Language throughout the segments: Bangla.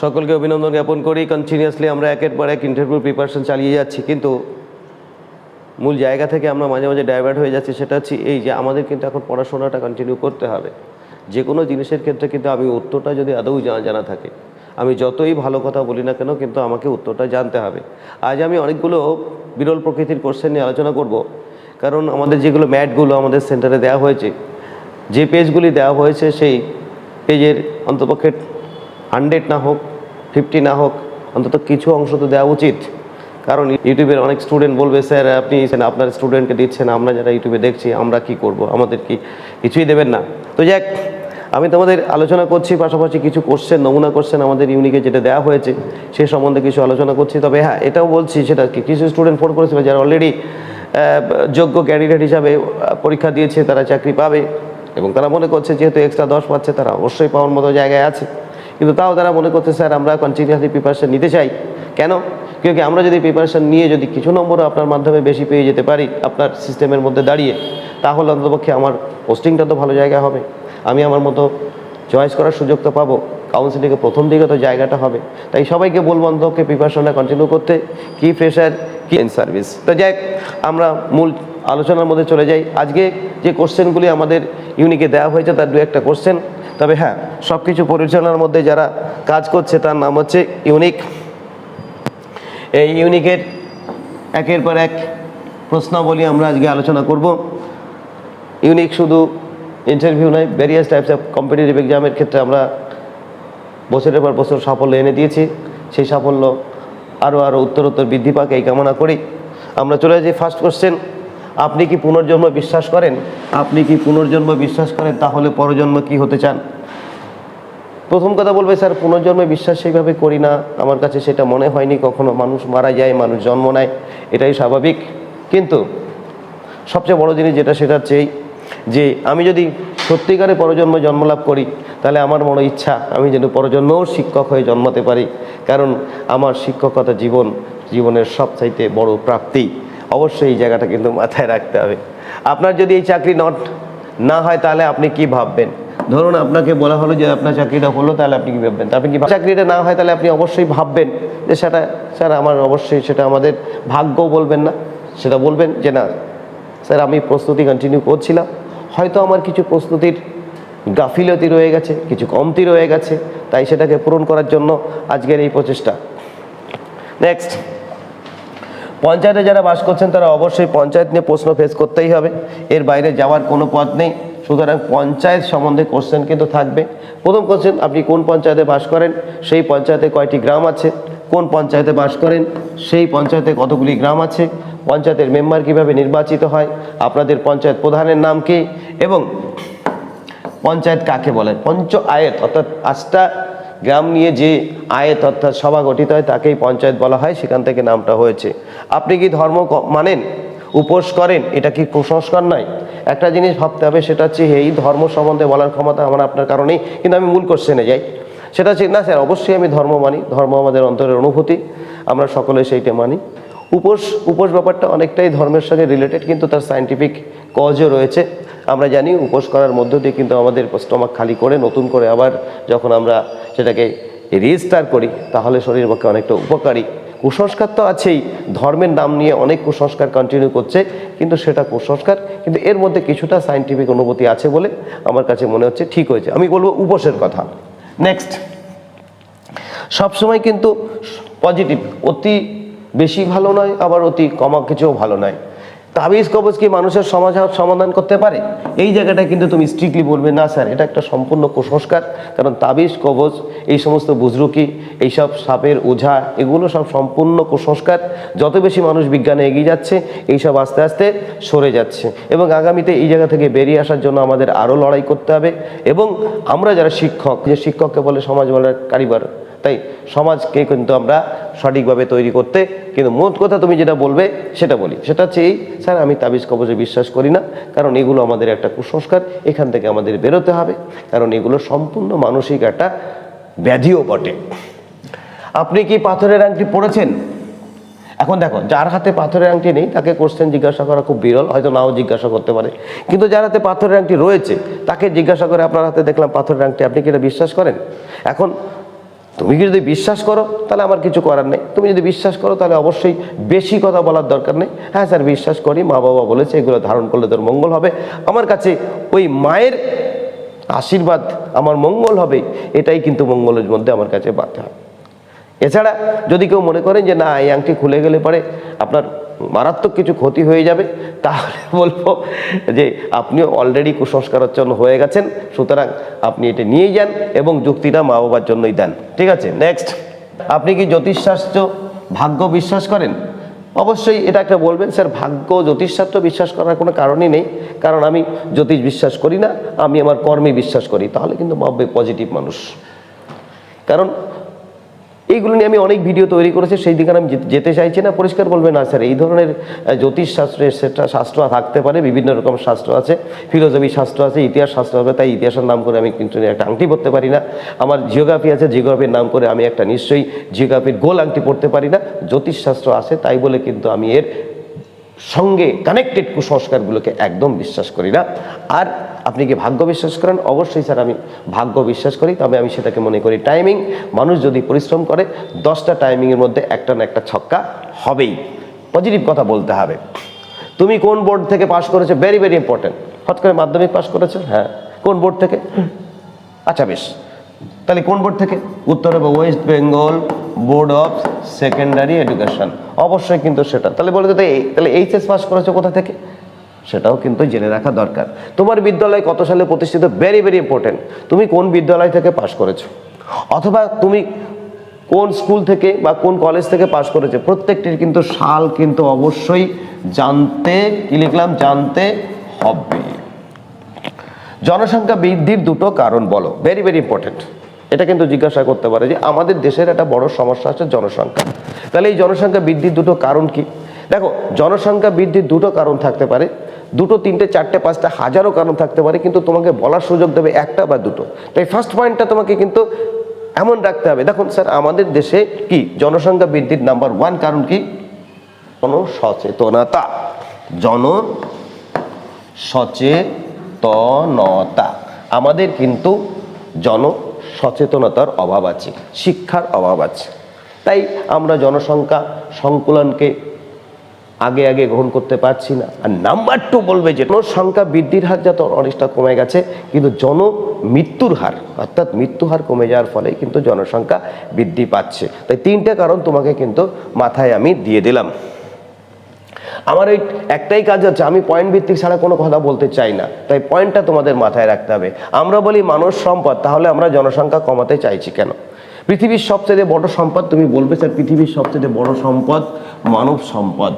সকলকে অভিনন্দন জ্ঞাপন করি। কন্টিনিউয়াসলি আমরা একের পর এক ইন্টারভিউ প্রিপারেশন চালিয়ে যাচ্ছি। কিন্তু মূল জায়গা থেকে আমরা মাঝে মাঝে ডাইভার্ট হয়ে যাচ্ছি। সেটা হচ্ছে এই যে আমাদের কিন্তু এখন পড়াশোনাটা কন্টিনিউ করতে হবে। যে কোনো জিনিসের ক্ষেত্রে কিন্তু আমি উত্তরটা যদি আদৌ জানা জানা থাকে, আমি যতই ভালো কথা বলি না কেন কিন্তু আমাকে উত্তরটা জানতে হবে। আজ আমি অনেকগুলো বিরল প্রকৃতির কোশ্চেন নিয়ে আলোচনা করব। কারণ আমাদের যেগুলো ম্যাটগুলো আমাদের সেন্টারে দেওয়া হয়েছে, যে পেজগুলি দেওয়া হয়েছে সেই পেজের অন্তপক্ষে হান্ড্রেড না হোক, ফিফটি না হোক, অন্তত কিছু অংশ তো দেওয়া উচিত। কারণ ইউটিউবের অনেক স্টুডেন্ট বলবে, স্যার, আপনি আপনার স্টুডেন্টকে দিচ্ছেন, আমরা যারা ইউটিউবে দেখছি, আমরা কি করব? আমাদের কি কিছুই দেবেন না। তো যাক, আমি তোমাদের আলোচনা করছি, পাশাপাশি কিছু কোশ্চেন নমুনা কোশ্চেন আমাদের ইউনিকে যেটা দেওয়া হয়েছে, সে সম্বন্ধে কিছু আলোচনা করছি। তবে হ্যাঁ এটাও বলছি, সেটা কি, কিছু স্টুডেন্ট ফোন করেছিল যারা অলরেডি যোগ্য ক্যান্ডিডেট হিসাবে পরীক্ষা দিয়েছে, তারা চাকরি পাবে এবং তারা মনে করছে, যেহেতু এক্সট্রা দশ পাচ্ছে, তারা অবশ্যই পাওয়ার মতো জায়গায় আছে। কিন্তু তাও তারা মনে করছে, স্যার, আমরা কন্টিনিউসলি প্রিপারেশন নিতে চাই। কেন? কিউকি আমরা যদি প্রিপারেশন নিয়ে যদি কিছু নম্বরও আপনার মাধ্যমে বেশি পেয়ে যেতে পারি, আপনার সিস্টেমের মধ্যে দাঁড়িয়ে, তাহলে অন্ততপক্ষে আমার পোস্টিংটা তো ভালো জায়গা হবে। আমি আমার মতো চয়েস করার সুযোগ তো পাবো। কাউন্সিলিংয়ে প্রথম দিকে তো জায়গাটা হবে। তাই সবাইকে বলব অন্তপক্ষে প্রিপারেশনটা কন্টিনিউ করতে। কি ফ্রেশার কি সার্ভিস তো যাক আমরা মূল আলোচনার মধ্যে চলে যাই। আজকে যে কোশ্চেনগুলি আমাদের ইউনিকে দেওয়া হয়েছে, তার দু একটা কোশ্চেন তবে হ্যাঁ সব কিছু পরিচালনার মধ্যে যারা কাজ করছে তার নাম হচ্ছে ইউনিক। এই ইউনিকের একের পর এক প্রশ্নাবলী আমরা আজকে আলোচনা করব। ইউনিক শুধু ইন্টারভিউ নয় ভেরিয়াস টাইপস অফ কম্পিটিটিভ এক্সামের ক্ষেত্রে আমরা বছরের পর বছর সাফল্য এনে দিয়েছি। সেই সাফল্য আরও আরও উত্তরোত্তর বৃদ্ধি পাক, এই কামনা করি। আমরা চলে যাই ফার্স্ট কোশ্চেন আপনি কি পুনর্জন্ম বিশ্বাস করেন? আপনি কি পুনর্জন্ম বিশ্বাস করেন? তাহলে পরজন্ম কি হতে চান? প্রথম কথা বলবে স্যার পুনর্জন্মে বিশ্বাস সেইভাবে করি না। আমার কাছে সেটা মনে হয়নি কখনো। মানুষ মারা যায় মানুষ জন্ম নেয়। এটাই স্বাভাবিক। কিন্তু সবচেয়ে বড় জিনিস যেটা সেটা চেয়ে যে আমি যদি সত্যিকারে পরজন্মে জন্মলাভ করি তাহলে আমার মনে ইচ্ছা আমি যেন পরজন্মেও শিক্ষক হয়ে জন্মাতে পারি। কারণ আমার শিক্ষকতা জীবন জীবনের সবচাইতে বড় প্রাপ্তি। অবশ্যই এই জায়গাটা কিন্তু মাথায় রাখতে হবে। আপনার যদি এই চাকরি নট না হয়, তাহলে আপনি কি ভাববেন? ধরুন আপনাকে বলা হলো যে আপনার চাকরিটা হলো, তাহলে আপনি কি ভাববেন? আপনি কি চাকরিটা না হয়, তাহলে আপনি অবশ্যই ভাববেন যে সেটা, স্যার, আমার অবশ্যই সেটা আমাদের ভাগ্য বলবেন না। সেটা বলবেন যে না, স্যার, আমি প্রস্তুতি কন্টিনিউ করছিলাম। হয়তো আমার কিছু প্রস্তুতির গাফিলতি রয়ে গেছে, কিছু কমতি রয়ে গেছে, তাই সেটাকে পূরণ করার জন্য আজকের এই প্রচেষ্টা। নেক্সট পঞ্চায়েতে যারা বাস করছেন, তারা অবশ্যই পঞ্চায়েত নিয়ে প্রশ্ন ফেস করতেই হবে। এর বাইরে যাওয়ার কোনো পথ নেই। সুতরাং পঞ্চায়েত সম্বন্ধে কোশ্চেন কিন্তু থাকবে। প্রথম কোশ্চেন আপনি কোন পঞ্চায়েতে বাস করেন? সেই পঞ্চায়েতে কয়টি গ্রাম আছে? কোন পঞ্চায়েতে বাস করেন? সেই পঞ্চায়েতে কতগুলি গ্রাম আছে? পঞ্চায়েতের মেম্বার কীভাবে নির্বাচিত হয়? আপনাদের পঞ্চায়েত প্রধানের নাম কি? এবং পঞ্চায়েত কাকে বলে? পঞ্চ আয়ত, অর্থাৎ পাঁচটা গ্রাম নিয়ে যে আয়ত অর্থাৎ সভা গঠিত হয়, তাকেই পঞ্চায়েত বলা হয়। সেখান থেকে নামটা হয়েছে। আপনি কি ধর্ম মানেন? উপোস করেন? এটা কি কুসংস্কার নয়? একটা জিনিস ভাবতে হবে, সেটা হচ্ছে এই ধর্ম সম্বন্ধে বলার ক্ষমতা আমার আপনার কারণেই, কিন্তু আমি মূল কোশ্চেনে যাই। সেটা হচ্ছে, না স্যার, অবশ্যই আমি ধর্ম মানি। ধর্ম আমাদের অন্তরের অনুভূতি। আমরা সকলে সেইটা মানি। উপোস উপোস ব্যাপারটা অনেকটাই ধর্মের সঙ্গে রিলেটেড কিন্তু তার সায়েন্টিফিক কজও রয়েছে। আমরা জানি উপোস করার মধ্য দিয়ে কিন্তু আমাদের স্টমাক খালি করে নতুন করে আবার যখন আমরা সেটাকে রিস্টার করি, তাহলে শরীরের পক্ষে অনেকটা উপকারী। কুসংস্কার তো আছেই, ধর্মের নাম নিয়ে অনেক কুসংস্কার কন্টিনিউ করছে, কিন্তু সেটা কুসংস্কার, কিন্তু এর মধ্যে কিছুটা সায়েন্টিফিক অনুভূতি আছে বলে আমার কাছে মনে হচ্ছে ঠিক হয়েছে। আমি বলব উপোসের কথা। নেক্সট সবসময় কিন্তু পজিটিভ অতি বেশি ভালো নয়, আবার অতি কমা কিছুও ভালো নয়। তাবিজ কবজ কি মানুষের সমাজ সমাধান করতে পারে? এই জায়গাটা কিন্তু তুমি স্ট্রিক্টলি বলবে, না, স্যার, এটা একটা সম্পূর্ণ কুসংস্কার। কারণ তাবিজ কবজ, এই সমস্ত বুজরুকি এইসব সাপের ওঝা, এগুলো সব সম্পূর্ণ কুসংস্কার। যত বেশি মানুষ বিজ্ঞানে এগিয়ে যাচ্ছে এইসব আস্তে আস্তে সরে যাচ্ছে। এবং আগামীতে এই জায়গা থেকে বেরিয়ে আসার জন্য আমাদের আরও লড়াই করতে হবে। এবং আমরা যারা শিক্ষক, যে শিক্ষককে বলে সমাজ বলার কারিগর তাই সমাজকে কিন্তু আমরা সঠিকভাবে তৈরি করতে, কিন্তু মোট কথা তুমি যেটা বলবে সেটা বলি। সেটা হচ্ছে এই, স্যার, আমি তাবিজ কবজে বিশ্বাস করি না, কারণ এগুলো আমাদের একটা কুসংস্কার, এখান থেকে আমাদের বেরোতে হবে, কারণ এগুলো সম্পূর্ণ মানসিক একটা ব্যাধিও বটে। আপনি কি পাথরের আংটি পড়েছেন এখন দেখো, যার হাতে পাথরের আংটি নেই, তাকে কোশ্চেন জিজ্ঞাসা করা খুব বিরল, হয়তো নাও জিজ্ঞাসা করতে পারে। কিন্তু যার হাতে পাথরের আংটি রয়েছে, তাকে জিজ্ঞাসা করে আপনার হাতে দেখলাম পাথরের আংটি, আপনি কি এটা বিশ্বাস করেন? এখন তুমি যদি বিশ্বাস করো, তাহলে আমার কিছু করার নেই। তুমি যদি বিশ্বাস করো, তাহলে অবশ্যই বেশি কথা বলার দরকার নেই। হ্যাঁ স্যার, বিশ্বাস করি, মা বাবা বলেছে, এগুলো ধারণ করলে তোর মঙ্গল হবে। আমার কাছে ওই মায়ের আশীর্বাদ আমার মঙ্গল হবে, এটাই কিন্তু মঙ্গলের মধ্যে আমার কাছে বাধা। এছাড়া যদি কেউ মনে করেন যে, না, এই আংটি খুলে গেলে পরে আপনার মারাত্মক কিছু ক্ষতি হয়ে যাবে, তাহলে বলব যে আপনিও অলরেডি কুসংস্কারাচ্ছন্ন হয়ে গেছেন, সুতরাং আপনি এটা নিয়ে যান এবং যুক্তিটা মা বাবার জন্যই দেন, ঠিক আছে? নেক্সট আপনি কি জ্যোতিষশাস্ত্র ভাগ্য বিশ্বাস করেন? অবশ্যই এটা একটা বলবেন, স্যার, ভাগ্য জ্যোতিষশাস্ত্র বিশ্বাস করার কোনো কারণই নেই, কারণ আমি জ্যোতিষ বিশ্বাস করি না, আমি আমার কর্মে বিশ্বাস করি, তাহলে কিন্তু ভাববে পজিটিভ মানুষ। কারণ এইগুলো নিয়ে আমি অনেক ভিডিও তৈরি করেছি সেই দিকে আমি যেতে- চাইছি না। পরিষ্কার বলবে, না স্যার, এই ধরনের জ্যোতিষ শাস্ত্রের সেটা শাস্ত্র থাকতে পারে, বিভিন্ন রকম শাস্ত্র আছে ফিলোসফি শাস্ত্র আছে, ইতিহাস শাস্ত্র হবে তাই ইতিহাসের নাম করে আমি কিন্তু একটা আংটি পড়তে পারি না। আমার জিওগ্রাফি আছে জিওগ্রাফির নাম করে আমি একটা নিশ্চয়ই জিওগ্রাফির গোল আংটি পড়তে পারি না। জ্যোতিষ শাস্ত্র আছে, তাই বলে কিন্তু আমি এর সঙ্গে কানেক্টেড কুসংস্কারগুলোকে একদম বিশ্বাস করি না। আর আপনি কি ভাগ্য বিশ্বাস করেন? অবশ্যই স্যার, আমি ভাগ্য বিশ্বাস করি, তবে আমি সেটাকে মনে করি টাইমিং মানুষ যদি পরিশ্রম করে, দশটা টাইমিংয়ের মধ্যে একটা না একটা ছক্কা হবেই। পজিটিভ কথা বলতে হবে। তুমি কোন বোর্ড থেকে পাশ করেছ? ভেরি ভেরি ইম্পর্টেন্ট হঠাৎ করে মাধ্যমিক পাশ করেছ? হ্যাঁ। কোন বোর্ড থেকে? আচ্ছা বেশ। তাহলে কোন বোর্ড থেকে? উত্তর হবে West Bengal board of secondary education অবশ্যই কিন্তু সেটা। তাহলে বলে তো, এই- তাহলে এইচএস পাস করেছ কোথা থেকে? সেটাও কিন্তু জেনে রাখা দরকার। তোমার বিদ্যালয় কত সালে প্রতিষ্ঠিত? ভেরি ভেরি ইম্পর্টেন্ট তুমি কোন বিদ্যালয় থেকে পাশ করেছ? অথবা তুমি কোন স্কুল থেকে বা কোন কলেজ থেকে পাশ করেছে? প্রত্যেকটির কিন্তু সাল কিন্তু অবশ্যই জানতে, কি লিখলাম? জানতে হবে। জনসংখ্যা বৃদ্ধির দুটো কারণ বলো। ভেরি ভেরি ইম্পর্টেন্ট এটা কিন্তু জিজ্ঞাসা করতে পারে যে আমাদের দেশের একটা বড় সমস্যা হচ্ছে জনসংখ্যা। তাহলে এই জনসংখ্যা বৃদ্ধির দুটো কারণ কি? দেখো, জনসংখ্যা বৃদ্ধির দুটো কারণ থাকতে পারে, দুটো, তিনটে, চারটে, পাঁচটা, হাজারো কারণ থাকতে পারে, কিন্তু তোমাকে বলার সুযোগ দেবে একটা বা দুটো। তাই ফার্স্ট পয়েন্টটা তোমাকে কিন্তু এমন রাখতে হবে। দেখুন স্যার আমাদের দেশে কি? জনসংখ্যা বৃদ্ধির নাম্বার ওয়ান কারণ কি? জনসচেতনতা। জন সচেতনতা আমাদের কিন্তু জন সচেতনতার অভাব আছে, শিক্ষার অভাব আছে। তাই আমরা জনসংখ্যা সংকুলনকে আগে আগে গ্রহণ করতে পারছি না। আর নাম্বার টু বলবে যে জনসংখ্যা বৃদ্ধির হার যত অনেকটা কমে গেছে, কিন্তু জন মৃত্যুর হার, অর্থাৎ মৃত্যু হার কমে যাওয়ার ফলে কিন্তু জনসংখ্যা বৃদ্ধি পাচ্ছে। তাই তিনটে কারণ তোমাকে কিন্তু মাথায় আমি দিয়ে দিলাম। আমার এই একটাই কাজ হচ্ছে, আমি পয়েন্ট ভিত্তিক ছাড়া কোনো কথা বলতে চাই না। তাই পয়েন্টটা তোমাদের মাথায় রাখতে হবে। আমরা বলি মানব সম্পদ, তাহলে আমরা জনসংখ্যা কমাতে চাইছি কেন? পৃথিবীর সবচেয়ে বড় সম্পদ, তুমি বলবে স্যার, পৃথিবীর সবচেয়ে বড় সম্পদ মানব সম্পদ।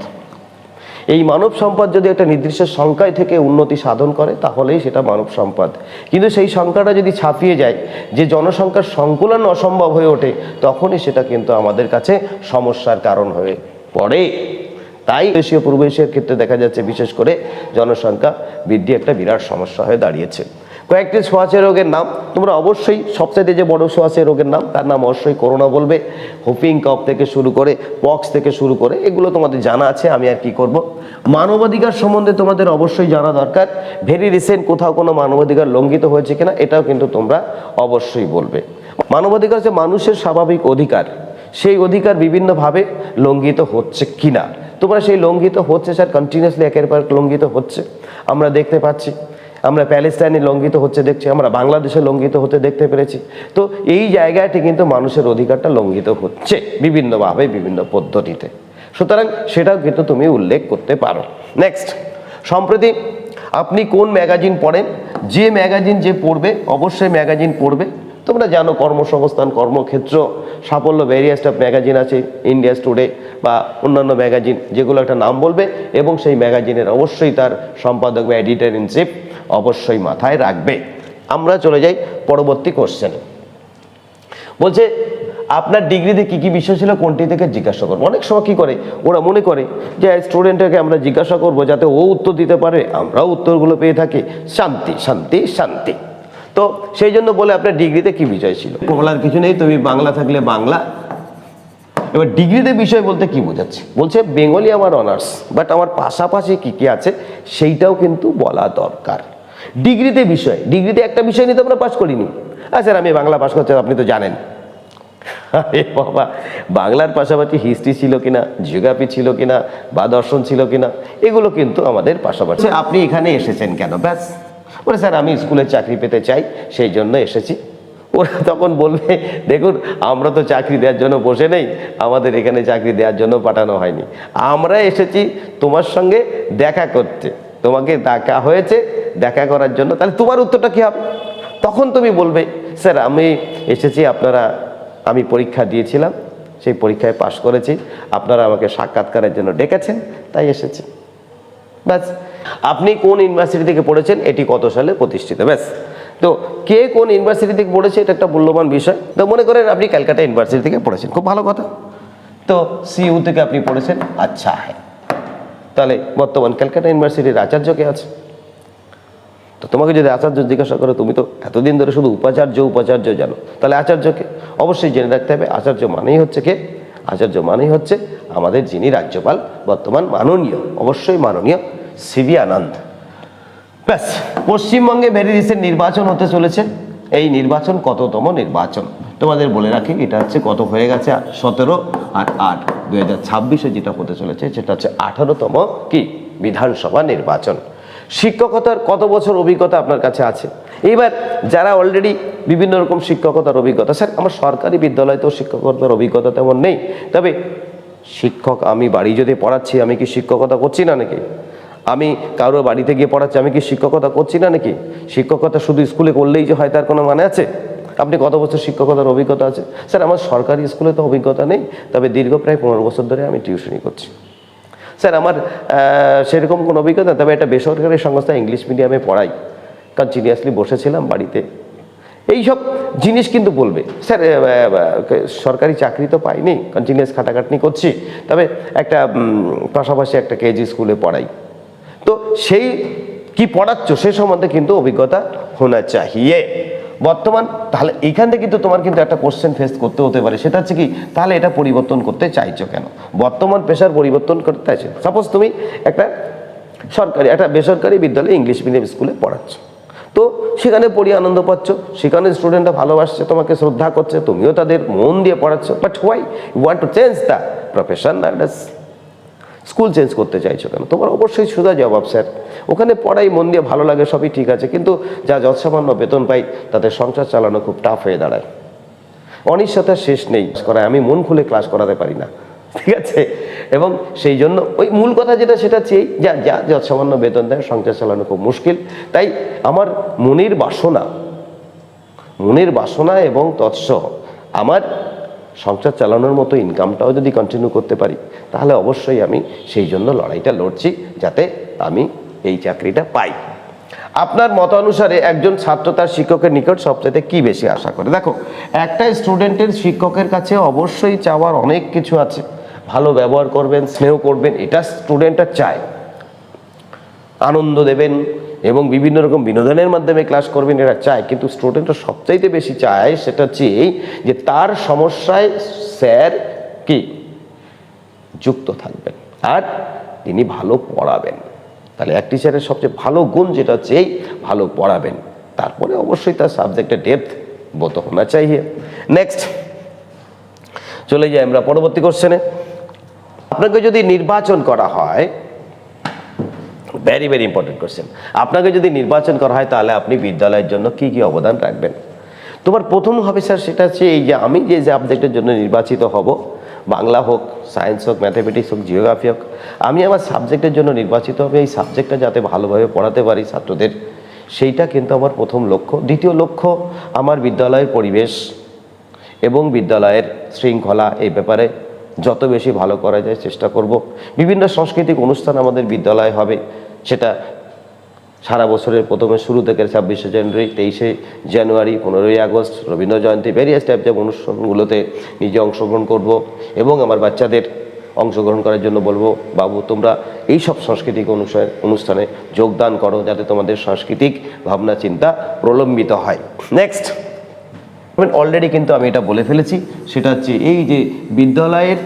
এই মানব সম্পদ যদি একটা নির্দিষ্ট সংখ্যায় থেকে উন্নতি সাধন করে, তাহলেই সেটা মানব সম্পদ। কিন্তু সেই সংখ্যাটা যদি ছাপিয়ে যায়, যে জনসংখ্যার সংকুলন অসম্ভব হয়ে ওঠে, তখনই সেটা কিন্তু আমাদের কাছে সমস্যার কারণ হয়ে পড়ে। তাই এশীয় পূর্ব এশিয়ার ক্ষেত্রে দেখা যাচ্ছে বিশেষ করে জনসংখ্যা বৃদ্ধি একটা বিরাট সমস্যা হয়ে দাঁড়িয়েছে। কয়েকটি ছোঁয়াচে রোগের নাম, তোমরা অবশ্যই সবচেয়ে যে বড় ছোঁয়াচে রোগের নাম, তার নাম অবশ্যই করোনা বলবে। হুপিং কপ থেকে শুরু করে, পক্স থেকে শুরু করে, এগুলো তোমাদের জানা আছে, আমি আর কি করব। মানবাধিকার সম্বন্ধে তোমাদের অবশ্যই জানা দরকার। ভেরি রিসেন্ট কোথাও কোনো মানবাধিকার লঙ্ঘিত হয়েছে কিনা, এটাও কিন্তু তোমরা অবশ্যই বলবে। মানবাধিকার হচ্ছে মানুষের স্বাভাবিক অধিকার, সেই অধিকার বিভিন্নভাবে লঙ্ঘিত হচ্ছে কিনা। তোমরা সেই লঙ্ঘিত হচ্ছে স্যার কন্টিনিউসলি একের পর লঙ্ঘিত হচ্ছে। আমরা দেখতে পাচ্ছি, আমরা প্যালেস্টাইনে লঙ্ঘিত হচ্ছে দেখছি, আমরা বাংলাদেশে লঙ্ঘিত হতে দেখতে পেরেছি। তো এই জায়গাটি কিন্তু মানুষের অধিকারটা লঙ্ঘিত হচ্ছে বিভিন্নভাবে, বিভিন্ন পদ্ধতিতে। সুতরাং সেটাও কিন্তু তুমি উল্লেখ করতে পারো। নেক্সট সম্প্রতি আপনি কোন ম্যাগাজিন পড়েন? যে ম্যাগাজিন যে পড়বে, অবশ্যই ম্যাগাজিন পড়বে। তোমরা জানো কর্মসংস্থান, কর্মক্ষেত্র সাফল্য ভ্যারিয়াস টাইপ ম্যাগাজিন আছে ইন্ডিয়া টুডে বা অন্যান্য ম্যাগাজিন যেগুলো একটা নাম বলবে এবং সেই ম্যাগাজিনের অবশ্যই তার সম্পাদক বা এডিটর ইন চিফ অবশ্যই মাথায় রাখবে। আমরা চলে যাই পরবর্তী কোশ্চেনে বলছে, আপনার ডিগ্রিতে কি কি বিষয় ছিল কোনটি থেকে জিজ্ঞাসা করব? অনেক সময় কি করে? ওরা মনে করে যে স্টুডেন্টকে আমরা জিজ্ঞাসা করব যাতে ও উত্তর দিতে পারে, আমরাও উত্তরগুলো পেয়ে থাকি। শান্তি শান্তি শান্তি। তো সেই জন্য বলে আপনার ডিগ্রিতে কি বিষয় ছিল? বলার কিছু নেই তুমি বাংলা থাকলে বাংলা। এবার ডিগ্রিতে বিষয় বলতে কি বোঝাচ্ছে? বলছে বেঙ্গলি আমার অনার্স বাট আমার পাশাপাশি কি কি আছে সেইটাও কিন্তু বলা দরকার। ডিগ্রিতে বিষয় ডিগ্রিতে একটা বিষয় নিয়ে তো আমরা পাস করিনি। আচ্ছা আমি বাংলা পাস করছি আপনি তো জানেন। আরে বাবা বাংলার পাশাপাশি হিস্ট্রি ছিল কিনা জিওগ্রাফি ছিল কিনা বা দর্শন ছিল কিনা এগুলো কিন্তু আমাদের পাশাপাশি। আপনি এখানে এসেছেন কেন? ব্যাস। বলে, স্যার, আমি স্কুলে চাকরি পেতে চাই, সেই জন্য এসেছি। ওরা তখন বলবে, দেখুন, আমরা তো চাকরি দেওয়ার জন্য বসে নেই, আমাদের এখানে চাকরি দেওয়ার জন্য পাঠানো হয়নি। আমরা এসেছি তোমার সঙ্গে দেখা করতে। তোমাকে ডাকা হয়েছে, দেখা করার জন্য। তাহলে তোমার উত্তরটা কী হবে? তখন তুমি বলবে, স্যার, আমি এসেছি, আপনারা, আমি পরীক্ষা দিয়েছিলাম, সেই পরীক্ষায় পাশ করেছি। আপনারা আমাকে সাক্ষাৎকারের জন্য ডেকেছেন, তাই এসেছি। ব্যাস। আপনি কোন ইউনিভার্সিটি থেকে পড়েছেন, এটি কত সালে প্রতিষ্ঠিত? ব্যাস। তো কে কোন ইউনিভার্সিটি থেকে পড়েছে, এটা একটা মূল্যবান বিষয়। তো মনে করেন আপনি ক্যালকাটা ইউনিভার্সিটি থেকে পড়েছেন, খুব ভালো কথা। তো সিইউ থেকে আপনি পড়েছেন আচ্ছা হ্যাঁ। তাহলে বর্তমান ক্যালকাটা ইউনিভার্সিটির আচার্য কে আছে? তো তোমাকে যদি আচার্য জিজ্ঞাসা করে, তুমি তো এতদিন ধরে শুধু উপাচার্য উপাচার্য জানো। তাহলে আচার্যকে অবশ্যই জেনে রাখতে হবে, আচার্য মানেই হচ্ছে কে? আচার্য মানেই হচ্ছে আমাদের যিনি রাজ্যপাল, বর্তমান মাননীয়, অবশ্যই মাননীয় সিবি আনন্দ। ব্যাস, পশ্চিমবঙ্গে ভেরি রিসেন্ট নির্বাচন হতে চলেছে। এই নির্বাচন কততম নির্বাচন? তোমাদের বলে রাখি, এটা হচ্ছে কত হয়ে গেছে? সতেরো আর আট। দু হাজার যেটা হতে চলেছে, সেটা হচ্ছে আঠারোতম কি? বিধানসভা নির্বাচন। শিক্ষকতার কত বছর অভিজ্ঞতা আপনার কাছে আছে? এইবার যারা অলরেডি বিভিন্ন রকম শিক্ষকতার অভিজ্ঞতা, স্যার, আমার সরকারি বিদ্যালয়তেও শিক্ষকতার অভিজ্ঞতা তেমন নেই। তবে শিক্ষক আমি বাড়ি যদি পড়াচ্ছি, আমি কি শিক্ষকতা করছি না নাকি? আমি কারোর বাড়িতে গিয়ে পড়াচ্ছি, আমি কি শিক্ষকতা করছি না নাকি? শিক্ষকতা শুধু স্কুলে করলেই যে হয় তার কোনো মানে আছে? আপনি কত বছর শিক্ষকতার অভিজ্ঞতা আছে? স্যার, আমার সরকারি স্কুলে তো অভিজ্ঞতা নেই, তবে দীর্ঘ প্রায় পনেরো বছর ধরে আমি টিউশনি করছি। স্যার, আমার সেরকম কোনো অভিজ্ঞতা, তবে একটা বেসরকারি সংস্থা ইংলিশ মিডিয়ামে পড়াই। কন্টিনিউয়াসলি বসেছিলাম বাড়িতে। এইসব জিনিস কিন্তু বলবে। স্যার সরকারি চাকরি তো পাইনি কন্টিনিউয়াস খাটাখাটনি করছি, তবে একটা পাশাপাশি একটা কেজি স্কুলে পড়াই। তো সেই কি পড়াচ্ছ সে সম্বন্ধে কিন্তু অভিজ্ঞতা হোনা চাহিয়ে। বর্তমান, তাহলে এইখান থেকে কিন্তু তোমার কিন্তু একটা কোশ্চেন ফেস করতে হতে পারে। সেটা হচ্ছে কি, তাহলে এটা পরিবর্তন করতে চাইছো কেন? বর্তমান পেশার পরিবর্তন করতে চাইছো। সাপোজ তুমি একটা সরকারি, একটা বেসরকারি বিদ্যালয়ে ইংলিশ মিডিয়াম স্কুলে পড়াচ্ছ। তো সেখানে পড়ি আনন্দ পাচ্ছ, সেখানে স্টুডেন্টরা ভালোবাসছে, তোমাকে শ্রদ্ধা করছে, তুমিও তাদের মন দিয়ে পড়াচ্ছ। But why want to change the profession school change করতে চাইছো কেন? তোমার অবশ্যই সুদা জবাব, স্যার। ওখানে পড়াই মন দিয়ে ভালো লাগে, সবই ঠিক আছে, কিন্তু যা যৎসামান্য বেতন পাই তাদের সংসার চালানো খুব টাফ হয়ে দাঁড়ায়। অনিশ্চয়তার শেষ নেই করায়। আমি মন খুলে ক্লাস করাতে পারি না, ঠিক আছে? এবং সেই জন্য ওই মূল কথা যেটা, সেটা চেয়ে যা যা যৎসামান্য বেতন দেয়, সংসার চালানো খুব মুশকিল। তাই আমার মনের বাসনা মনের বাসনা এবং তৎসহ আমার সংসার চালানোর মতো ইনকামটাও যদি কন্টিনিউ করতে পারি, তাহলে অবশ্যই আমি সেই জন্য লড়াইটা লড়ছি যাতে আমি এই চাকরিটা পাই। আপনার মতানুসারে একজন ছাত্র তার শিক্ষকের নিকট সবচেয়ে কি বেশি আশা করে? দেখো, একটা স্টুডেন্টের শিক্ষকের কাছে অবশ্যই চাওয়ার অনেক কিছু আছে। ভালো ব্যবহার করবেন, স্নেহ করবেন, এটা স্টুডেন্টটা চায়। আনন্দ দেবেন এবং বিভিন্ন রকম বিনোদনের মাধ্যমে ক্লাস করবেন, এরা চায়। কিন্তু স্টুডেন্টরা সবচাইতে বেশি চায় সেটা এই যে তার সমস্যায় স্যার কি? যুক্ত থাকবেন। আর তিনি ভালো পড়াবেন। তাহলে এক টিচারের সবচেয়ে ভালো গুণ যেটা এই, ভালো পড়াবেন। তারপরে অবশ্যই তার সাবজেক্টের ডেপথ বোধ হোনা চাইয়ে। নেক্সট চলে যাই আমরা পরবর্তী কোশ্চেনে আপনাকে যদি নির্বাচন করা হয় ভেরি ভেরি ইম্পর্টেন্ট কোশ্চেন আপনাকে যদি নির্বাচন করা হয়, তাহলে আপনি বিদ্যালয়ের জন্য কি কি অবদান রাখবেন? তোমার প্রথম হবে স্যার সেটা হচ্ছে এই যে আমি যে সাবজেক্টের জন্য নির্বাচিত হব, বাংলা হোক সায়েন্স হোক ম্যাথামেটিক্স হোক জিওগ্রাফি হোক, আমি আমার সাবজেক্টের জন্য নির্বাচিত হবে। এই সাবজেক্টটা যাতে ভালোভাবে পড়াতে পারি ছাত্রদের, সেইটা কিন্তু আমার প্রথম লক্ষ্য। দ্বিতীয় লক্ষ্য, আমার বিদ্যালয়ের পরিবেশ এবং বিদ্যালয়ের শৃঙ্খলা এই ব্যাপারে যত বেশি ভালো করা যায় চেষ্টা করব। বিভিন্ন সাংস্কৃতিক অনুষ্ঠান আমাদের বিদ্যালয়ে হবে। সেটা সারা বছরের প্রথমে শুরু থেকে ছাব্বিশে জানুয়ারি, তেইশে জানুয়ারি, পনেরোই August, Rabindra Jayanti various types of অনুষ্ঠানগুলোতে নিজে অংশগ্রহণ করব এবং আমার বাচ্চাদের অংশগ্রহণ করার জন্য বলব, বাবু তোমরা এই সব সাংস্কৃতিক অনুষ্ঠানে অনুষ্ঠানে যোগদান করো যাতে তোমাদের সাংস্কৃতিক ভাবনা, চিন্তা প্রলম্বিত হয়। নেক্সট অলরেডি কিন্তু আমি এটা বলে ফেলেছি, সেটা হচ্ছে এই যে বিদ্যালয়ের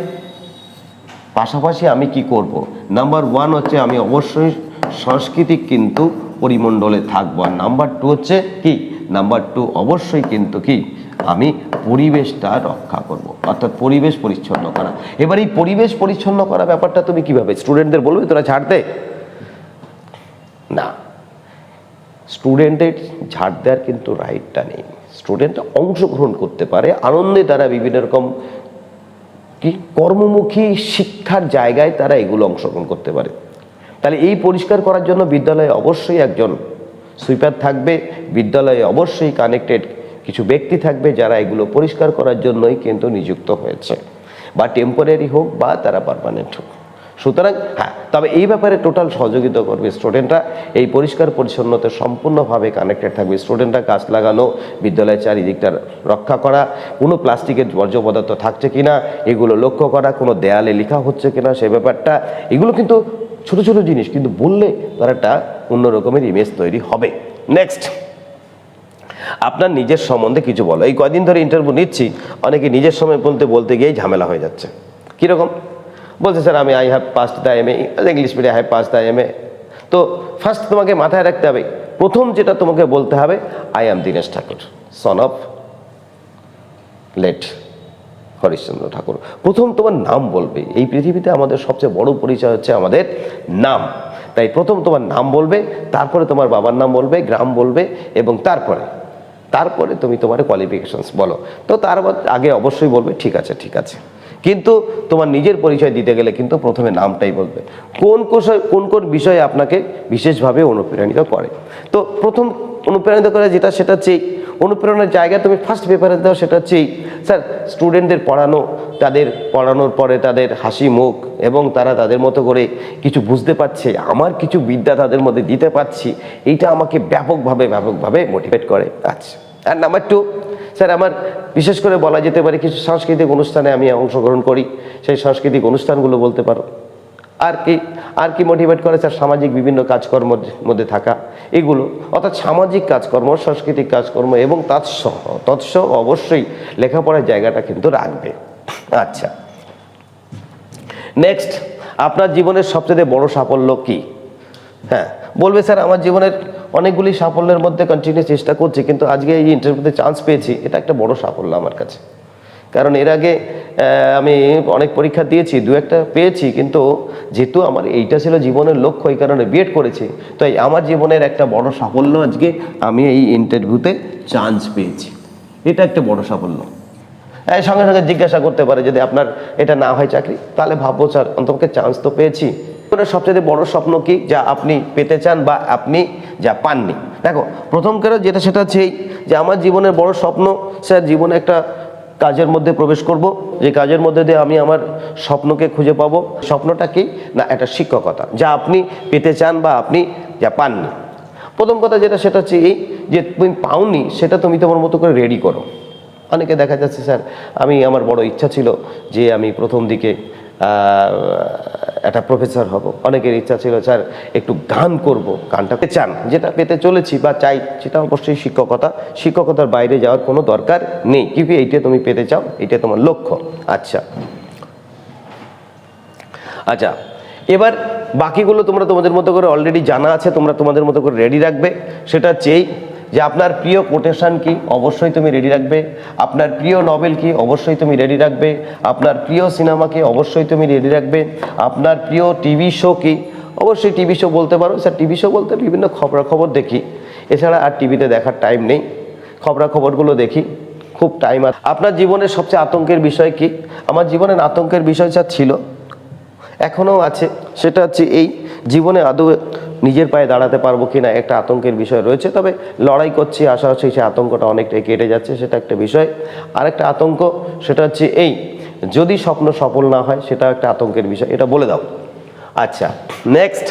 পাশাপাশি আমি কি করব? নাম্বার ওয়ান হচ্ছে আমি অবশ্যই সাংস্কৃতিক কিন্তু পরিমণ্ডলে থাকব। আর নাম্বার টু হচ্ছে কি? নাম্বার টু অবশ্যই কিন্তু কি? আমি পরিবেশটা রক্ষা করব। অর্থাৎ পরিবেশ পরিচ্ছন্ন করা। এবার এই পরিবেশ পরিচ্ছন্ন করা ব্যাপারটা তুমি কীভাবে? স্টুডেন্টদের বলবে তোরা ছাড় দে। না। স্টুডেন্টের ঝাড় দেওয়ার কিন্তু রাইটটা নেই। স্টুডেন্ট অংশগ্রহণ করতে পারে, আনন্দে তারা বিভিন্ন রকম কি? কর্মমুখী শিক্ষার জায়গায় তারা এগুলো অংশগ্রহণ করতে পারে। তাহলে এই পরিষ্কার করার জন্য বিদ্যালয়ে অবশ্যই একজন সুইপার থাকবে, বিদ্যালয়ে অবশ্যই কানেক্টেড কিছু ব্যক্তি থাকবে যারা এগুলো পরিষ্কার করার জন্যই কিন্তু নিযুক্ত হয়েছে। বা টেম্পোরারি হোক বা তারা পারমানেন্ট হোক। সুতরাং হ্যাঁ তবে এই ব্যাপারে টোটাল সহযোগিতা করবে স্টুডেন্টরা এই পরিষ্কার পরিচ্ছন্নতা সম্পূর্ণভাবে কানেক্টেড থাকবে। স্টুডেন্টরা গাছ লাগানো, বিদ্যালয়ের চারিদিকটা রক্ষা করা, কোনো প্লাস্টিকের বর্জ্য পদার্থ থাকছে কিনা, এগুলো লক্ষ্য করা, কোনো দেয়ালে লেখা হচ্ছে কিনা সে ব্যাপারটা, এগুলো কিন্তু ছোট ছোট জিনিস, কিন্তু বললে তার একটা অন্য রকমের ইমেজ তৈরি হবে। নেক্সট আপনার নিজের সম্বন্ধে কিছু বলো। এই কয়দিন ধরে ইন্টারভিউ নিচ্ছি, অনেকে নিজের সময় বলতে বলতে গিয়েই ঝামেলা হয়ে যাচ্ছে। কীরকম? বলছে, স্যার, আমি I have passed the M A English medium have pass the M A তো ফার্স্ট তোমাকে মাথায় রাখতে হবে, প্রথম যেটা তোমাকে বলতে হবে I am Dinesh Thakur son of late Harishchandra Thakur. প্রথম তোমার নাম বলবে। এই পৃথিবীতে আমাদের সবচেয়ে বড় পরিচয় হচ্ছে আমাদের নাম। তাই প্রথম তোমার নাম বলবে, তারপরে তোমার বাবার নাম বলবে, গ্রাম বলবে এবং তারপরে তারপরে তুমি তোমার কোয়ালিফিকেশনস বলো। তো তার আগে অবশ্যই বলবে, ঠিক আছে ঠিক আছে। কিন্তু তোমার নিজের পরিচয় দিতে গেলে কিন্তু প্রথমে নামটাই বলবে। কোন কোন কোন বিষয়ে আপনাকে বিশেষভাবে অনুপ্রাণিত করে? তো প্রথম অনুপ্রাণিত করে যেটা, সেটা হচ্ছে অনুপ্রেরণার জায়গা তুমি ফার্স্ট পেপারে দাও, সেটা হচ্ছে স্যার স্টুডেন্টদের পড়ানো, তাদের পড়ানোর পরে তাদের হাসি মুখ এবং তারা তাদের মতো করে কিছু বুঝতে পারছে, আমার কিছু বিদ্যা তাদের মধ্যে দিতে পারছি, এইটা আমাকে ব্যাপকভাবে ব্যাপকভাবে মোটিভেট করে। আচ্ছা আর নাম্বার টু স্যার আমার বিশেষ করে বলা যেতে পারে কিছু সাংস্কৃতিক অনুষ্ঠানে আমি অংশগ্রহণ করি, সেই সাংস্কৃতিক অনুষ্ঠানগুলো বলতে পারো। আর কি আর কি মোটিভেট করে? স্যার, সামাজিক বিভিন্ন কাজকর্মের মধ্যে থাকা, এগুলো। অর্থাৎ সামাজিক কাজকর্ম, সাংস্কৃতিক কাজকর্ম এবং তৎসহ তৎসহ অবশ্যই লেখাপড়ার জায়গাটা কিন্তু রাখবে। আচ্ছা। নেক্সট আপনার জীবনের সবচেয়ে বড় সাফল্য কি? হ্যাঁ বলবে স্যার, আমার জীবনের অনেকগুলি সাফল্যের মধ্যে কন্টিনিউ চেষ্টা করছি, কিন্তু আজকে এই ইন্টারভিউতে চান্স পেয়েছি। এটা একটা বড় সাফল্য আমার কাছে। কারণ এর আগে আমি অনেক পরীক্ষা দিয়েছি, দু একটা পেয়েছি, কিন্তু যেহেতু আমার এইটা ছিল জীবনের লক্ষ্য, এই কারণে বিএড করেছি। তাই আমার জীবনের একটা বড় সাফল্য আজকে আমি এই ইন্টারভিউতে চান্স পেয়েছি। এটা একটা বড় সাফল্য। সঙ্গে সঙ্গে জিজ্ঞাসা করতে পারে, যদি আপনার এটা না হয় চাকরি, তাহলে ভাববো, স্যার অন্তকে চান্স তো পেয়েছি। সবচেয়ে বড় স্বপ্ন কি, যা আপনি পেতে চান বা আপনি যা পাননি? দেখো, প্রথম করে যেটা, সেটা হচ্ছে এই যে আমার জীবনের বড় স্বপ্ন, স্যার, জীবনে একটা কাজের মধ্যে প্রবেশ করব। যে কাজের মধ্যে দিয়ে আমি আমার স্বপ্নকে খুঁজে পাবো। স্বপ্নটা কি? না একটা শিক্ষকতা। যা আপনি পেতে চান বা আপনি যা পাননি। প্রথম কথা যেটা, সেটা হচ্ছে এই যে তুমি পাওনি, সেটা তুমি তোমার মতো করে রেডি করো। অনেকে দেখা যাচ্ছে, স্যার, আমি, আমার বড় ইচ্ছা ছিল যে আমি প্রথম দিকে একটা প্রফেসর হব। অনেকের ইচ্ছা ছিল, স্যার, একটু গান করব। গানটা চান, যেটা পেতে চলেছি বা চাই, সেটা অবশ্যই শিক্ষকতা। শিক্ষকতার বাইরে যাওয়ার কোনো দরকার নেই। কিন্তু এইটা তুমি পেতে চাও এটা তোমার লক্ষ্য। আচ্ছা। আচ্ছা এবার বাকিগুলো তোমরা তোমাদের মতো করে অলরেডি জানা আছে, তোমরা তোমাদের মতো করে রেডি রাখবে। সেটা এই যে আপনার প্রিয় কোটেশন কি, অবশ্যই তুমি রেডি রাখবে। আপনার প্রিয় নভেল কি, অবশ্যই তুমি রেডি রাখবে। আপনার প্রিয় সিনেমা কি, অবশ্যই তুমি রেডি রাখবে। আপনার প্রিয় টিভি শো কি, অবশ্যই টিভি শো বলতে পারো। স্যার টিভি শো বলতে বিভিন্ন খবরাখবর দেখি। এছাড়া আর টিভিতে দেখার টাইম নেই। খবরাখবরগুলো দেখি। খুব টাইম আছে। আপনার জীবনের সবচেয়ে আতঙ্কের বিষয় কি? আমার জীবনের আতঙ্কের বিষয় যা ছিল, এখনও আছে। সেটা হচ্ছে এই, জীবনে আদৌ নিজের পায়ে দাঁড়াতে পারব কি না একটা আতঙ্কের বিষয় রয়েছে। তবে লড়াই করছি, আশা হচ্ছে সেই আতঙ্কটা অনেকটাই কেটে যাচ্ছে, সেটা একটা বিষয়। আরেকটা আতঙ্ক, সেটা হচ্ছে এই, যদি স্বপ্ন সফল না হয় সেটা একটা আতঙ্কের বিষয়। এটা বলে দাও। আচ্ছা নেক্সট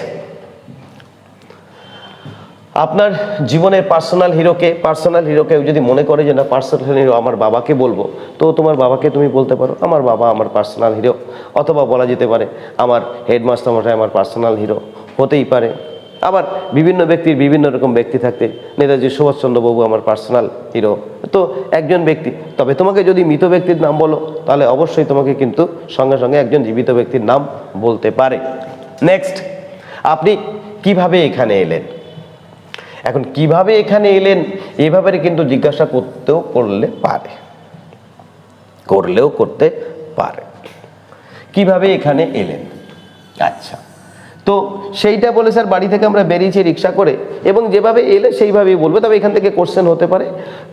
আপনার জীবনের পার্সোনাল হিরোকে পার্সোনাল হিরোকে যদি মনে করে যে, না পার্সোনাল হিরো আমার বাবাকে বলব, তো তোমার বাবাকে তুমি বলতে পারো, আমার বাবা আমার পার্সোনাল হিরো অথবা বলা যেতে পারে, আমার হেডমাস্টার মশাই আমার পার্সোনাল হিরো হতেই পারে। আবার বিভিন্ন ব্যক্তির বিভিন্ন রকম ব্যক্তি থাকতে। নেতাজি সুভাষচন্দ্র বাবু আমার পার্সোনাল হিরো তো একজন ব্যক্তি, তবে তোমাকে যদি মৃত ব্যক্তির নাম বলো, তাহলে অবশ্যই তোমাকে কিন্তু সঙ্গে সঙ্গে একজন জীবিত ব্যক্তির নাম বলতে পারে। নেক্সট আপনি কীভাবে এখানে এলেন? এখন কীভাবে এখানে এলেন, এভাবে কিন্তু জিজ্ঞাসা করতেও করলে পারে। করলেও করতে পারে। কীভাবে এখানে এলেন? আচ্ছা তো সেইটা বলে স্যার বাড়ি থেকে আমরা বেরিয়েছি রিক্সা করে এবং যেভাবে এলে সেইভাবেই বলবে। তবে এখান থেকে কোশ্চেন হতে পারে,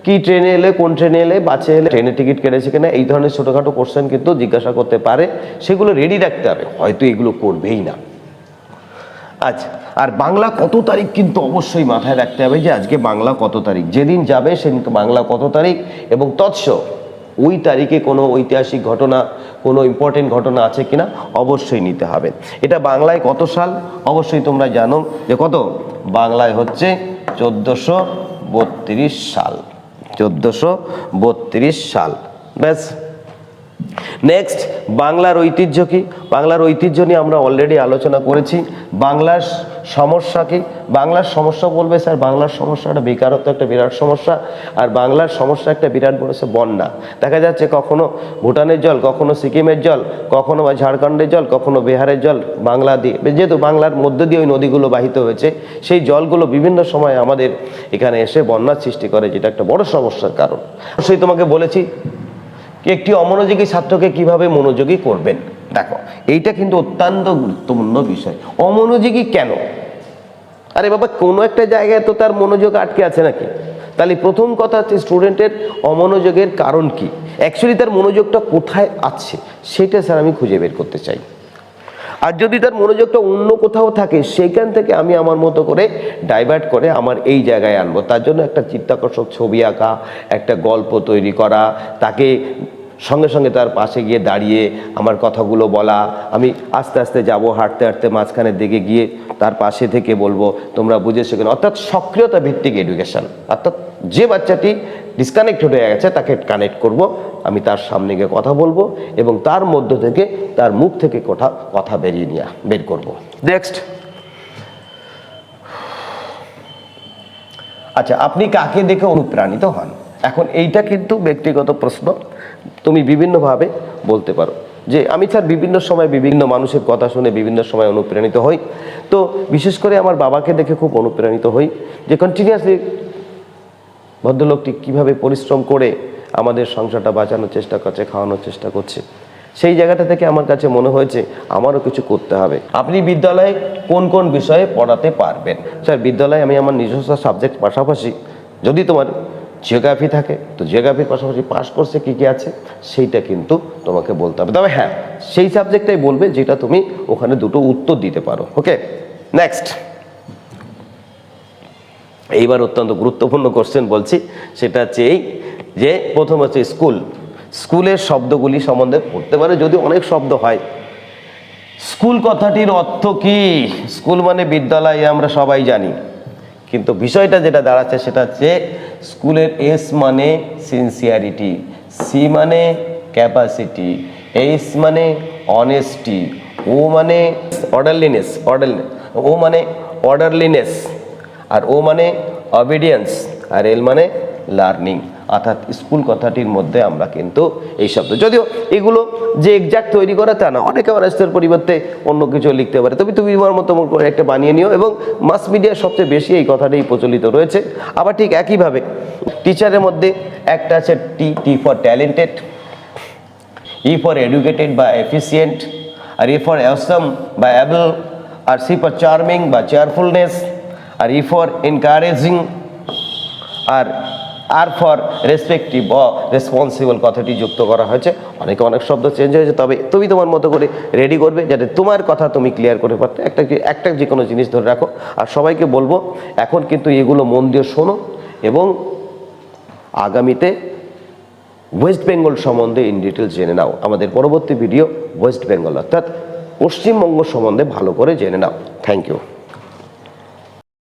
কি ট্রেনে এলে, কোন ট্রেনে এলে বাসে এলে ট্রেনে টিকিট কেটেছে কিনা, এই ধরনের ছোটোখাটো কোশ্চেন কিন্তু জিজ্ঞাসা করতে পারে। সেগুলো রেডি রাখতে হবে, হয়তো এগুলো করবেই না। আচ্ছা আর বাংলা কত তারিখ কিন্তু অবশ্যই মাথায় রাখতে হবে যে আজকে বাংলা কত তারিখ। যেদিন যাবে সেদিন বাংলা কত তারিখ এবং তৎস ওই তারিখে কোনো ঐতিহাসিক ঘটনা, কোনো ইম্পর্টেন্ট ঘটনা আছে কি না অবশ্যই নিতে হবে। এটা বাংলায় কত সাল? অবশ্যই তোমরা জানো যে কত? বাংলায় হচ্ছে চোদ্দোশো বত্রিশ সাল। চোদ্দোশো বত্রিশ সাল। ব্যাস। নেক্সট বাংলার ঐতিহ্য কি? বাংলার ঐতিহ্য নিয়ে আমরা অলরেডি আলোচনা করেছি। বাংলার সমস্যা কি? বাংলার সমস্যা বলবে স্যার, বাংলার সমস্যাটা বেকারত্ব একটা বিরাট সমস্যা, আর বাংলার সমস্যা একটা বিরাট বড় বলেছে বন্যা। দেখা যাচ্ছে কখনো ভুটানের জল, কখনো সিকিমের জল, কখনো বা ঝাড়খণ্ডের জল, কখনো বিহারের জল, বাংলা দিয়ে। যেহেতু বাংলার মধ্য দিয়ে ওই নদীগুলো বাহিত হয়েছে, সেই জলগুলো বিভিন্ন সময় আমাদের এখানে এসে বন্যার সৃষ্টি করে, যেটা একটা বড় সমস্যার কারণ। অবশ্যই তোমাকে বলেছি একটি অমনোযোগী ছাত্রকে কীভাবে মনোযোগী করবেন? দেখো, এইটা কিন্তু অত্যন্ত গুরুত্বপূর্ণ বিষয়। অমনোযোগী কেন? আরে বাবা, কোনো একটা জায়গায় তো তার মনোযোগ আটকে আছে নাকি? তাহলে প্রথম কথা হচ্ছে স্টুডেন্টের অমনোযোগের কারণ কি? অ্যাকচুয়ালি তার মনোযোগটা কোথায় আছে? সেটা স্যার আমি খুঁজে বের করতে চাই। আর যদি তার মনোযোগটা অন্য কোথাও থাকে, সেইখান থেকে আমি আমার মতো করে ডাইভার্ট করে আমার এই জায়গায় আনব। তার জন্য একটা চিত্তাকর্ষক ছবি আঁকা, একটা গল্প তৈরি করা, তাকে সঙ্গে সঙ্গে তার পাশে গিয়ে দাঁড়িয়ে আমার কথাগুলো বলা। আমি আস্তে আস্তে যাব, হাঁটতে হাঁটতে মাঝখানের দিকে গিয়ে তার পাশে থেকে বলব, তোমরা বুঝেছ কেন? অর্থাৎ সক্রিয়তা ভিত্তিক এডুকেশন অর্থাৎ যে বাচ্চাটি ডিসকানেক্ট হয়ে গেছে, তাকে কানেক্ট করব। আমি তার সামনে গিয়ে কথা বলব এবং তার মধ্য থেকে তার মুখ থেকে কথা কথা বেরিয়ে নিয়ে, বের করব। নেক্সট আচ্ছা আপনি কাকে দেখে অনুপ্রাণিত হন? এখন এইটা কিন্তু ব্যক্তিগত প্রশ্ন। তুমি বিভিন্নভাবে বলতে পারো। যে আমি স্যার বিভিন্ন সময় বিভিন্ন মানুষের কথা শুনে বিভিন্ন সময় অনুপ্রাণিত হই। তো বিশেষ করে আমার বাবাকে দেখে খুব অনুপ্রাণিত হই যে কন্টিনিউয়াসলি ভদ্রলোকটি কীভাবে পরিশ্রম করে আমাদের সংসারটা বাঁচানোর চেষ্টা করছে, খাওয়ানোর চেষ্টা করছে। সেই জায়গাটা থেকে আমার কাছে মনে হয়েছে আমারও কিছু করতে হবে। আপনি বিদ্যালয়ে কোন কোন বিষয়ে পড়াতে পারবেন? স্যার, বিদ্যালয়ে আমি আমার নিজস্ব সাবজেক্ট পাশাপাশি যদি তোমার জিওগ্রাফি থাকে, তো জিওগ্রাফির পাশাপাশি পাস কোর্সে কী কী আছে, সেইটা কিন্তু তোমাকে বলতে হবে। তবে হ্যাঁ সেই সাবজেক্টটাই বলবে যেটা তুমি ওখানে দুটো উত্তর দিতে পারো ওকে নেক্সট এইবার অত্যন্ত গুরুত্বপূর্ণ কোশ্চেন বলছি, সেটা হচ্ছে এই যে প্রথম হচ্ছে স্কুল স্কুলের শব্দগুলি সম্বন্ধে পড়তে পারে যদি অনেক শব্দ হয়। স্কুল কথাটির অর্থ কি? স্কুল মানে বিদ্যালয়, আমরা সবাই জানি। কিন্তু বিষয়টা যেটা দাঁড়াচ্ছে সেটা হচ্ছে স্কুলের এস মানে সিনসিয়ারিটি সি মানে ক্যাপাসিটি এস মানে অনেস্টি ও মানে অর্ডারলিনেস অর্ডার ও মানে অর্ডারলিনেস আর ও মানে অবিডিয়েন্স আর এল মানে লার্নিং অর্থাৎ স্কুল কথাটির মধ্যে আমরা কিন্তু এই শব্দ। যদিও এগুলো যে এক্সাক্ট তৈরি করা তা না, অনেকে অনেস্টের পরিবর্তে অন্য কিছু লিখতে পারে। তবে তুমি তোমার মতো করে একটা বানিয়ে নিও এবং মাস মিডিয়ার সবচেয়ে বেশি এই কথাটাই প্রচলিত রয়েছে। আবার ঠিক একইভাবে টিচারের মধ্যে একটা আছে T T for talented E for educated বা এফিসিয়েন্ট আর ই ফর অ্যাসম বা অ্যাবল আর সি ফর চার্মিং বা চেয়ারফুলনেস আর ই ফর এনকারেজিং আর আর ফর রেসপেক্টিভ বা রেসপন্সিবল কথাটি যুক্ত করা হয়েছে। অনেকে অনেক শব্দ চেঞ্জ হয়েছে, তবে তুমি তোমার মতো করে রেডি করবে যাতে তোমার কথা তুমি ক্লিয়ার করে পারতে। একটা একটা যে কোনো জিনিস ধরে রাখো। আর সবাইকে বলব, এখন কিন্তু এগুলো মন দিয়ে শোনো এবং আগামীতে ওয়েস্ট বেঙ্গল সম্বন্ধে ইন ডিটেলস জেনে নাও। আমাদের পরবর্তী ভিডিও ওয়েস্ট বেঙ্গল অর্থাৎ পশ্চিমবঙ্গ সম্বন্ধে ভালো করে জেনে নাও। Thank you